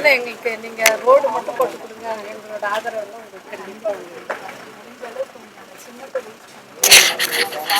அதனால எங்களுக்கு நீங்க ரோடு மட்டும் போட்டு கொடுங்க. எங்களோட ஆதரவு எல்லாம் உங்களுக்கு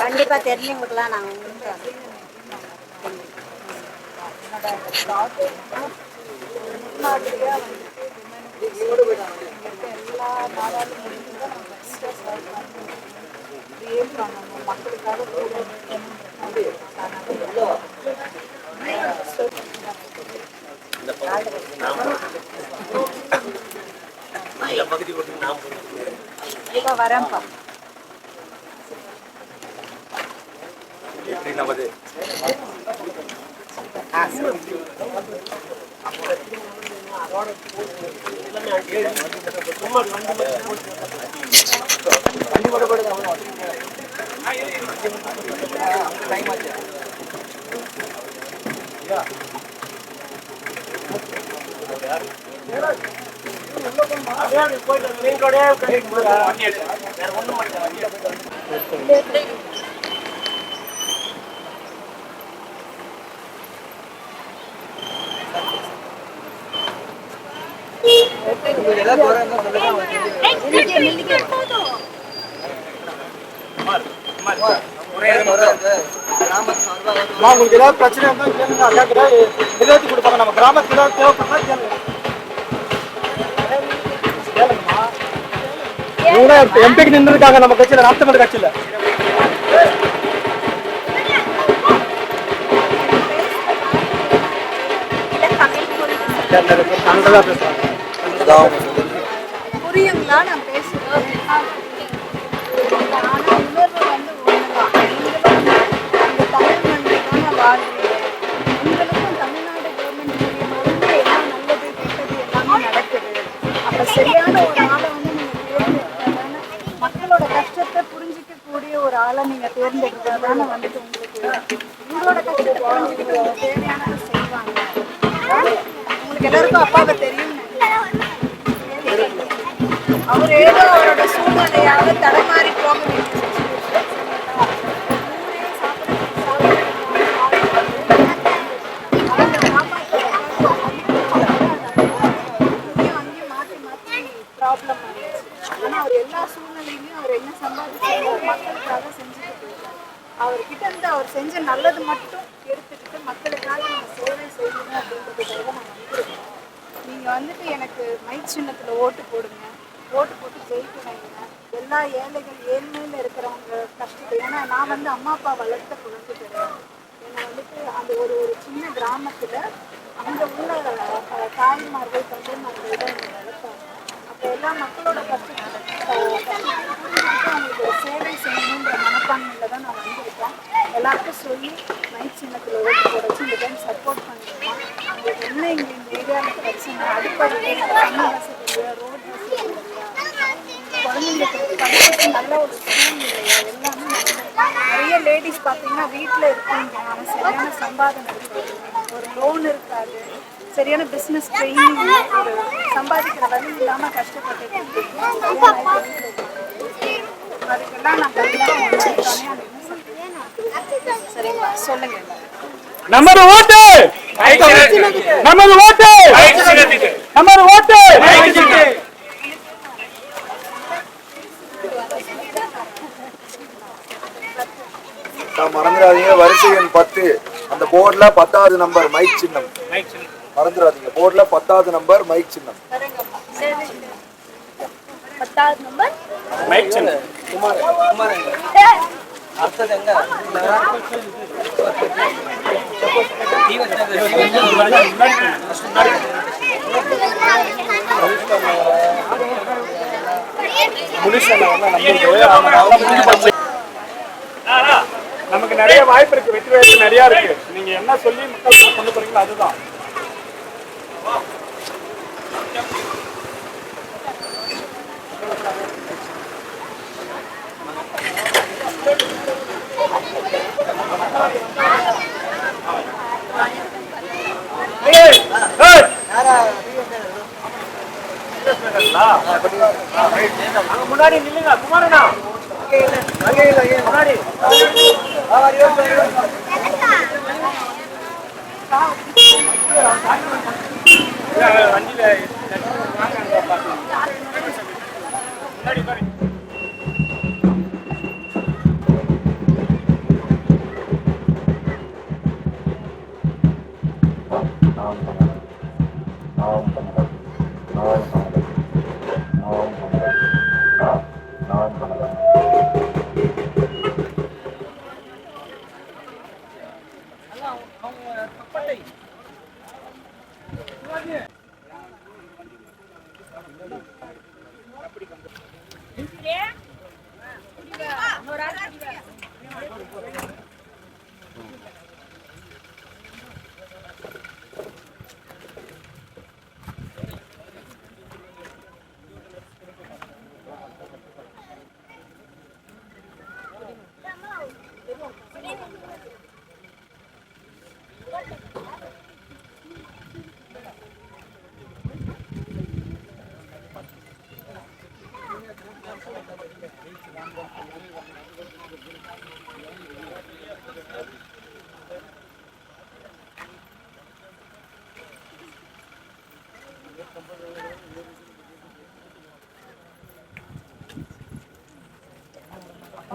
கண்டிப்பா தெரிஞ்சவங்களுக்குலாம் நாங்கள் உங்களுக்கு எல்லா நாடாலும் முடிஞ்சதை நம்ம சர்வ் பண்ணணும் மக்களுக்காக இப்போ வரேன்ப்பா நமது? நான் உங்களுக்கு ஏதாவது பிரச்சனை இருந்தால் கேளுங்க. ஐயா கொடுப்பாங்க. நம்ம கிராமத்துக்கு ஏதாவது தேவைப்பட்டா கேளுங்க. இவங்க எம்பிக்கு நின்றுருக்காங்க நம்ம கட்சியில் நாட்டுமன்ற கட்சியில். புரியுங்களா? நான் பேசுறேன் கூடிய ஒரு ஆளை நீங்க வந்துட்டு உங்களுக்கு உங்களோட கஷ்டத்தை புரிஞ்சுக்கிட்டு தேவையானதை செய்வாங்க. உங்களுக்கு எல்லாருக்கும் அப்பாவை தெரியும் அவர் ஏதோ அவரோட சூழ்நிலையாவது தடமாறி போக வேண்டிய அவர்கிட்ட இருந்து அவர் செஞ்ச நல்லது மட்டும் எடுத்துக்கிட்டு மக்களுக்காக நம்ம சேவை செய்யணும் அப்படின்றதுக்காக நான் வந்திருக்கேன் நீங்கள் வந்துட்டு எனக்கு மை சின்னத்தில் ஓட்டு போடுங்க. ஓட்டு போட்டு ஜெயிக்க வைங்க. எல்லா ஏழைகள் ஏழ்மையில் இருக்கிறவங்க கஷ்டத்தை ஏன்னா நான் வந்து அம்மா அப்பா வளர்த்த குழந்தை கிடையாது. என்னை வந்துட்டு அந்த ஒரு ஒரு சின்ன கிராமத்தில் அந்த உள்ள தாய்மார்கள் தந்தைமார்கள் தான் என்னை வளர்த்தாங்க. அப்போ எல்லா மக்களோட கஷ்டத்தை அஹ், கஷ்டத்தையும் புரிஞ்சுக்கிட்டு அவங்களுக்கு ஒரு சேவை செய்யணுன்ற மனப்பான்மையில தான் நான் வந்திருக்கேன் எல்லாருக்கும் சொல்லி மைக் சின்னத்தில் ஓட்டு போட வச்சு இந்த டைம் சப்போர்ட் பண்ணிருக்கோம் உங்களுக்கு என்ன இங்கே இந்த ஏரியாவில் பிரச்சனை அடிப்படை தண்ணி வசதி இல்லையா ரோட் வசதி இல்லையா குழந்தைங்களுக்கு படிக்கிறதுக்கு நல்ல ஒரு ஸ்கூல் இல்லையா எல்லாமே நல்லது. நிறைய லேடிஸ் பார்த்தீங்கன்னா வீட்டில் இருக்கீங்க ஆனால் சரியான சம்பாதனை இருக்காது ஒரு லோன் இருக்காது. சரியான பிஸ்னஸ் ட்ரைனிங் ஒரு சம்பாதிக்கிற வழி இல்லாமல் இருக்கீங்க. அதுக்கெல்லாம் நான் சரிங்களா? சொல்லுங்க. நமது ஓட்டு! நமது ஓட்டு! நமது ஓட்டு! மறந்துடாதீங்க. வரிசை எண் பத்து. அந்த போர்டுல பத்தாவது நம்பர் மைக் சின்னம். மறந்துடாதீங்க. போர்டுல பத்தாவது நம்பர் மைக் சின்னம். பத்தாவது நம்பர்? மைக் சின்னம். நமக்கு நிறைய வாய்ப்பு இருக்கு வெற்றி வாய்ப்பு நிறைய இருக்கு. நீங்க என்ன சொல்லி மக்கள் கொண்டு போறீங்களோ அதுதான். முன்னாடி நில்லுங்க குமாரண்ணா. முன்னாடி. வண்டி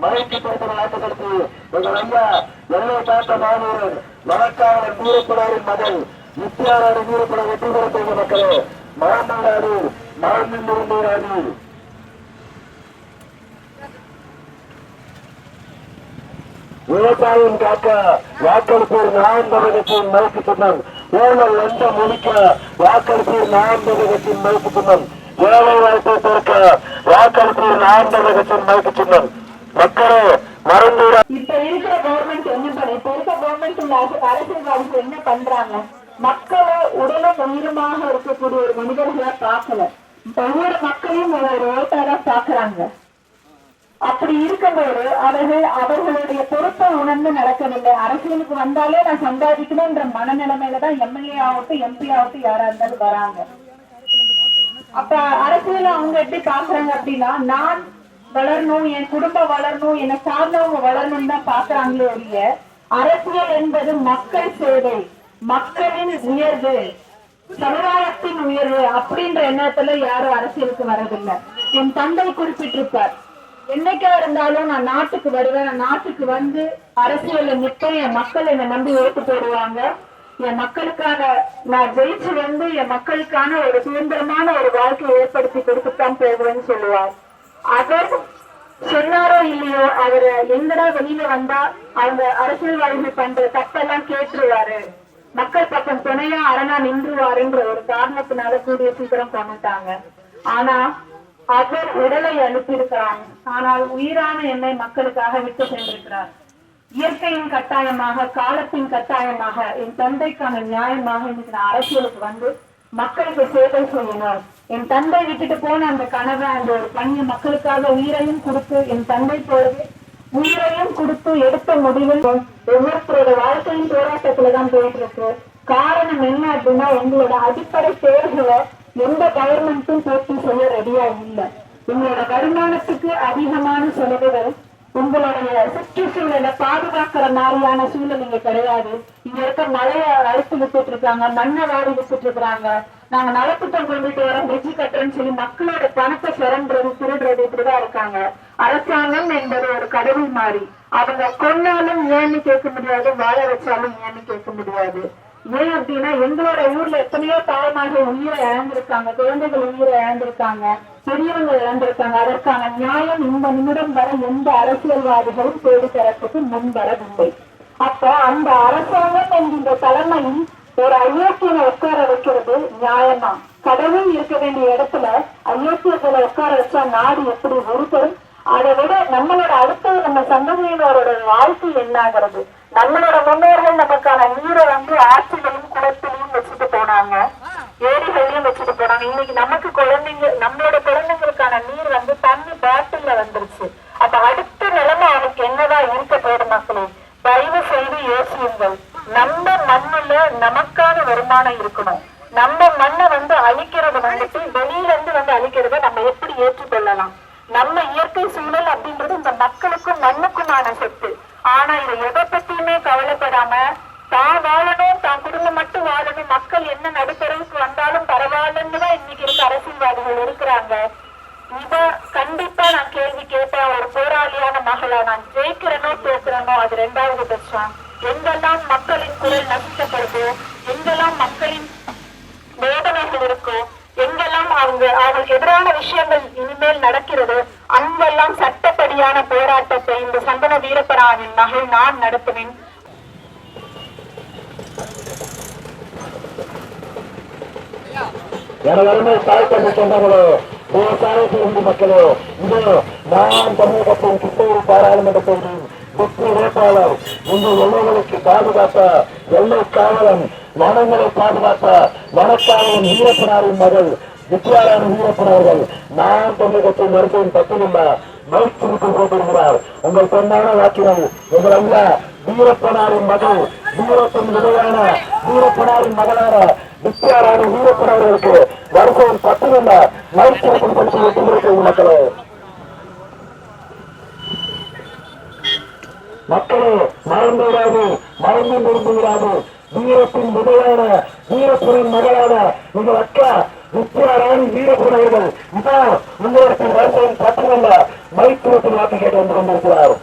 மகிழ்ச்சி பொறுத்த நாட்டுகளுக்கு எங்கள் ஐயா எல்லை காத்த மாணவர் மணக்காவலர் வீரப்படாரின் மகள் நித்யாராடு வீரப்பட வெற்றி பெற மக்களே மாமனாரு மாநிலம் இருந்தீராது விவசாயம் காக்க வாக்களிப்போர் நான் தமிழகத்தின் மறுப்பு சொன்னோம் ஊழல் எந்த மொழிக்க வாக்களிப்போர் நான் தமிழகத்தின் மறுப்பு சொன்னோம் வேலை வாய்ப்பை திறக்க வாக்களிப்போர் நான் தமிழகத்தின் மறுப்பு சொன்னோம் மக்களே மறந்து இப்ப இருக்கிற கவர்மெண்ட் என்ன பண்ண இப்ப இருக்க கவர்மெண்ட் அரசியல்வாதிகள் என்ன பண்றாங்க? மக்களை உடலும் உயிருமாக இருக்கக்கூடிய ஒரு மனிதர்களா பார்க்கல. ஒவ்வொரு மக்களையும் ஒரு ஓட்டாரா பாக்குறாங்க அப்படி இருக்கும்போது அவர்கள் அவர்களுடைய பொறுப்பை உணர்ந்து நடக்கவில்லை. அரசியலுக்கு வந்தாலே நான் சம்பாதிக்கணும்ன்ற மனநிலைமையில தான் எம்எல்ஏ ஆகட்டும் எம்பி ஆகட்டும் யாரா இருந்தாலும் வராங்க. அப்ப அரசியல அவங்க எப்படி பாக்குறாங்க அப்படின்னா நான் வளரணும் என் குடும்பம் வளரணும் என்னை சார்ந்தவங்க வளரணும்னு தான் பாக்குறாங்களே ஒழிய அரசியல் என்பது மக்கள் சேவை. மக்களின் உயர்வு சமுதாயத்தின் உயர்வு அப்படின்ற எண்ணத்துல யாரும் அரசியலுக்கு வரதில்லை என் தந்தை குறிப்பிட்டிருப்பார் என்னைக்கா இருந்தாலும் நான் நாட்டுக்கு வருவேன் நான் நாட்டுக்கு வந்து அரசியல்ல நிற்பேன் என் மக்கள் என்னை நம்பி ஓட்டு போடுவாங்க. என் மக்களுக்கான நான் ஜெயிச்சு வந்து என் மக்களுக்கான ஒரு சுதந்திரமான ஒரு வாழ்க்கையை ஏற்படுத்தி கொடுத்துத்தான் போகிறேன்னு சொல்லுவார். அவர் சொன்னாரோ இல்லையோ அவர் எங்கடா வெளியில வந்தா அவங்க அரசியல்வாதிகள் பண்ற தப்பெல்லாம் கேட்டுருவாரு. மக்கள் பக்கம் துணையா அரணா நின்றுவாருன்ற ஒரு காரணத்தினால கூடிய சீக்கிரம் கொண்டுட்டாங்க ஆனா அவர் உடலை அனுப்பியிருக்கிறாங்க. ஆனால் உயிரான என்னை மக்களுக்காக விட்டு சென்றிருக்கிறார். இயற்கையின் கட்டாயமாக காலத்தின் கட்டாயமாக என் தந்தைக்கான நியாயமாக இன்னைக்கு நான் அரசியலுக்கு வந்து மக்களுக்கு சேவை செய்யணும். என் தந்தை விட்டுட்டு போன அந்த கனவை அந்த ஒரு பணியை மக்களுக்காக உயிரையும் கொடுத்து என் தந்தை போலவே உயிரையும் கொடுத்து எடுத்த முடிவில் ஒவ்வொருத்தரோட வாழ்க்கையின் போராட்டத்துலதான் போயிட்டு இருக்கு காரணம் என்ன அப்படின்னா எங்களோட அடிப்படை தேவைகளை எந்த கவர்மெண்ட்டும் பூர்த்தி செய்ய ரெடியா இல்லை. உங்களோட வருமானத்துக்கு அதிகமான செலவுகள் உங்களுடைய சுற்றுச்சூழலை பாதுகாக்கிற மாதிரியான சூழல் இங்க கிடையாது. இங்க இருக்க மழையை அழுத்து வித்துட்டு இருக்காங்க மண்ணை வாரி வித்துட்டு இருக்கிறாங்க நாங்க நலத்திட்டம் கொண்டுட்டு வரோம் பிரிட்ஜ் கட்டுறோம்னு சொல்லி மக்களோட பணத்தை சுரண்டுறது திருடுறது இப்படிதான் இருக்காங்க. அரசாங்கம் என்பது ஒரு கடவுள் மாதிரி அவங்க கொன்னாலும் ஏன்னு கேட்க முடியாது வாழ வச்சாலும் ஏன்னு கேட்க முடியாது. ஏன் அப்படின்னா எங்களோட ஊர்ல எத்தனையோ தாய்மார்கள் உயிரை இழந்திருக்காங்க குழந்தைகள் உயிரை இழந்திருக்காங்க பெரியவங்க இழந்திருக்காங்க. அதற்கான நியாயம் இந்த நிமிடம் வர எந்த அரசியல்வாதிகளும் தேடி தரத்துக்கு முன் வரவில்லை அப்ப அந்த அரசாங்கம் என்கின்ற தலைமையில் ஒரு அயோக்கியனை உட்கார வைக்கிறது நியாயமா? கடவுள் இருக்க வேண்டிய இடத்துல அயோக்கியர்களை உட்கார வச்சா நாடு எப்படி உருப்படும்? அதை விட நம்மளோட அடுத்த நம்ம சந்ததியினரோட வாழ்க்கை என்னாகிறது? நம்மளோட முன்னோர்கள் நமக்கான நீரை வந்து ஆற்றிலையும் குளத்திலையும் வச்சுட்டு போனாங்க. ஏரிகளையும் வச்சுட்டு போனாங்க. இன்னைக்கு நமக்கு குழந்தைங்க நம்மளோட குழந்தைங்களுக்கான நீர் வந்து தண்ணி பாட்டில்ல வந்துருச்சு. அப்ப அடுத்த நிலைமை அவனுக்கு என்னதான் இருக்க போகுது மக்களே? தயவு செய்து யோசியுங்கள். நம்ம மண்ணுல நமக்கான வருமானம் இருக்கணும் நம்ம மண்ணை வந்து அழிக்கிறது வந்துட்டு வெளியில இருந்து வந்து அழிக்கிறத நம்ம எப்படி ஏற்றுக்கொள்ளலாம் நம்ம இயற்கை சூழல் அப்படின்றது இந்த மக்களுக்கும் மண்ணுக்குமான சொத்து ஆனா இதை எதை பத்தியுமே கவலைப்படாம தான் வாழணும் தான் குடும்பம் மட்டும் வாழணும் மக்கள் என்ன நடுத்தரவுக்கு வந்தாலும் பரவாயில்லன்னு தான் இன்னைக்கு இருக்க அரசியல்வாதிகள் இருக்கிறாங்க. இத கண்டிப்பா நான் கேள்வி கேட்பேன் ஒரு போராளியான மகளா நான் ஜெயிக்கிறனோ தோக்குறனோ அது ரெண்டாவது பட்சம் எங்கெல்லாம் மக்களின் குரல் நசிக்கப்படுதோ எங்கெல்லாம் மக்களின் வேதனைகள் இருக்கோ எங்க அவங்க அவங்களுக்கு எதிரான விஷயங்கள் இனிமேல் நடக்கிறது. அங்கெல்லாம் சட்டப்படியான போராட்டத்தை இந்த சந்தன வீரப்பராவின் மகள் நான் நடத்துவேன். எனதருமை மக்களோ இதோ நான் பாராளுமன்ற தொகுதியின் வெற்றி வேட்பாளர் உங்கள் எல்லைகளுக்கு எல்லை காவலன் வனங்களை பாதுகாப்ப வனக்காவலன் வீரப்பனாரின் மகள் வித்யாராணி வீரப்பன் அவர்கள் நான் தமிழகத்தின் மருத்துவம் பத்திரில்ல மைத்திரிக்கு போட்டிருக்கிறார் உங்கள் பெண்ணான வாக்கினை உங்கள் அல்ல வீரப்பனாரின் மகள் வீரத்தின் விதையான வீரப்பனாரின் மகளான வித்யாராணி வீரப்பன் அவர்களுக்கு வருஷம் பத்திரில்ல மைத்திரிக்கு பரிசு வெற்றி மக்களே. மக்களே மறந்துவிடாது மறந்து நிறுந்து விடாது வீரத்தின் விதையான வீரப்புரின் மகளான உங்கள் அக்கா வித்யாராணி வீரப்புரன் அவர்கள் இதோ உங்களுக்கு வருஷம் பத்திரல்ல மைத்திரத்தில் வாக்கு கேட்டு வந்து கொண்டிருக்கிறார்.